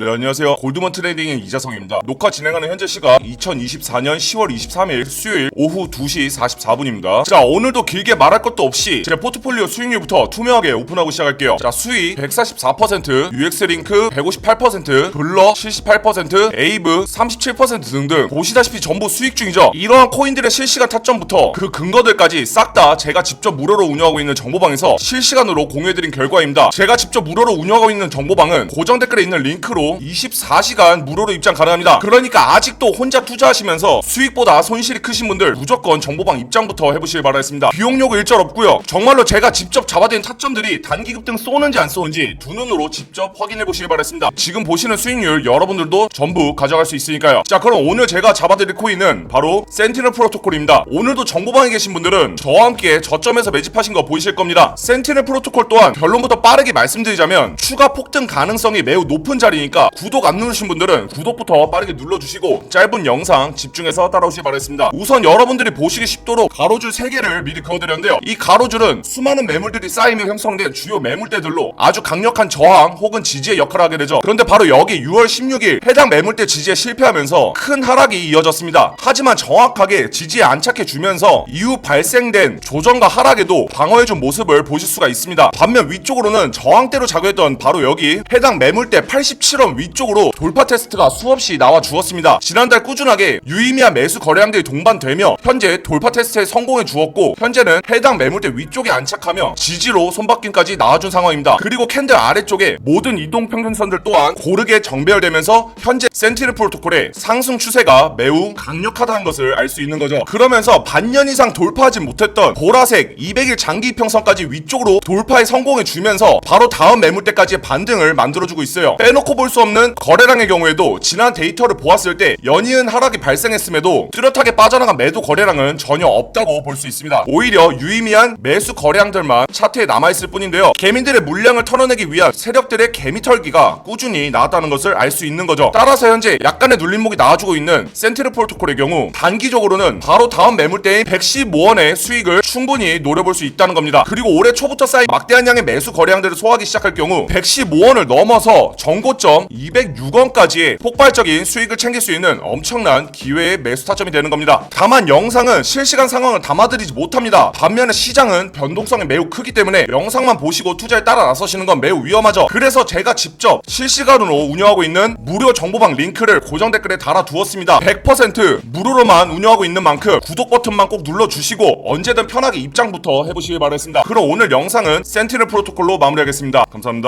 네, 안녕하세요. 골드먼 트레이딩의 이자성입니다. 녹화 진행하는 현재 시각 2024년 10월 23일 수요일 오후 2시 44분입니다. 자, 오늘도 길게 말할 것도 없이 제 포트폴리오 수익률부터 투명하게 오픈하고 시작할게요. 자, 수익 144%, UX링크 158%, 블러 78%, 에이브 37% 등등 보시다시피 전부 수익 중이죠. 이러한 코인들의 실시간 타점부터 그 근거들까지 싹 다 제가 직접 무료로 운영하고 있는 정보방에서 실시간으로 공유해드린 결과입니다. 제가 직접 무료로 운영하고 있는 정보방은 고정 댓글에 있는 링크로 24시간 무료로 입장 가능합니다. 그러니까 아직도 혼자 투자하시면서 수익보다 손실이 크신 분들 무조건 정보방 입장부터 해보시길 바라겠습니다. 비용 요구 일절 없고요. 정말로 제가 직접 잡아드린 타점들이 단기 급등 쏘는지 안 쏘는지 두 눈으로 직접 확인해 보시길 바라겠습니다. 지금 보시는 수익률 여러분들도 전부 가져갈 수 있으니까요. 자 그럼 오늘 제가 잡아드릴 코인은 바로 센티널 프로토콜입니다. 오늘도 정보방에 계신 분들은 저와 함께 저점에서 매집하신 거 보이실 겁니다. 센티널 프로토콜 또한 결론부터 빠르게 말씀드리자면 추가 폭등 가능성이 매우 높은 자리니까 구독 안 누르신 분들은 구독부터 빠르게 눌러주시고 짧은 영상 집중해서 따라오시기 바라겠습니다. 우선 여러분들이 보시기 쉽도록 가로줄 3개를 미리 그어드렸는데요. 이 가로줄은 수많은 매물들이 쌓이며 형성된 주요 매물대들로 아주 강력한 저항 혹은 지지의 역할을 하게 되죠. 그런데 바로 여기 6월 16일 해당 매물대 지지에 실패하면서 큰 하락이 이어졌습니다. 하지만 정확하게 지지에 안착해 주면서 이후 발생된 조정과 하락에도 방어해준 모습을 보실 수가 있습니다. 반면 위쪽으로는 저항대로 작용했던 바로 여기 해당 매물대 87원 위쪽으로 돌파 테스트가 수없이 나와 주었습니다. 지난달 꾸준하게 유의미한 매수 거래량들이 동반되며 현재 돌파 테스트에 성공해 주었고 현재는 해당 매물대 위쪽에 안착하며 지지로 손바뀜까지 나와준 상황입니다. 그리고 캔들 아래쪽에 모든 이동 평균선들 또한 고르게 정배열되면서 현재 센티널 프로토콜의 상승 추세가 매우 강력하다는 것을 알 수 있는 거죠. 그러면서 반년 이상 돌파하지 못했던 보라색 200일 장기 평선까지 위쪽으로 돌파에 성공해 주면서 바로 다음 매물대까지의 반등을 만들어주고 있어요. 빼놓고 볼 수 없는 거래량의 경우에도 지난 데이터를 보았을 때 연이은 하락이 발생했음에도 뚜렷하게 빠져나간 매도 거래량은 전혀 없다고 볼 수 있습니다. 오히려 유의미한 매수 거래량들만 차트에 남아있을 뿐인데요. 개민들의 물량을 털어내기 위한 세력들의 개미털기가 꾸준히 나왔다는 것을 알 수 있는 거죠. 따라서 현재 약간의 눌림목이 나와주고 있는 센티널 프로토콜의 경우 단기적으로는 바로 다음 매물대인 115원의 수익을 충분히 노려볼 수 있다는 겁니다. 그리고 올해 초부터 쌓인 막대한 양의 매수 거래량들을 소화하기 시작할 경우 115원을 넘어서 정고점 206원까지의 폭발적인 수익을 챙길 수 있는 엄청난 기회의 매수 타점이 되는 겁니다. 다만 영상은 실시간 상황을 담아드리지 못합니다. 반면에 시장은 변동성이 매우 크기 때문에 영상만 보시고 투자에 따라 나서시는 건 매우 위험하죠. 그래서 제가 직접 실시간으로 운영하고 있는 무료 정보방 링크를 고정 댓글에 달아두었습니다. 100% 무료로만 운영하고 있는 만큼 구독 버튼만 꼭 눌러주시고 언제든 편하게 입장부터 해보시길 바라겠습니다. 그럼 오늘 영상은 센티널 프로토콜로 마무리하겠습니다. 감사합니다.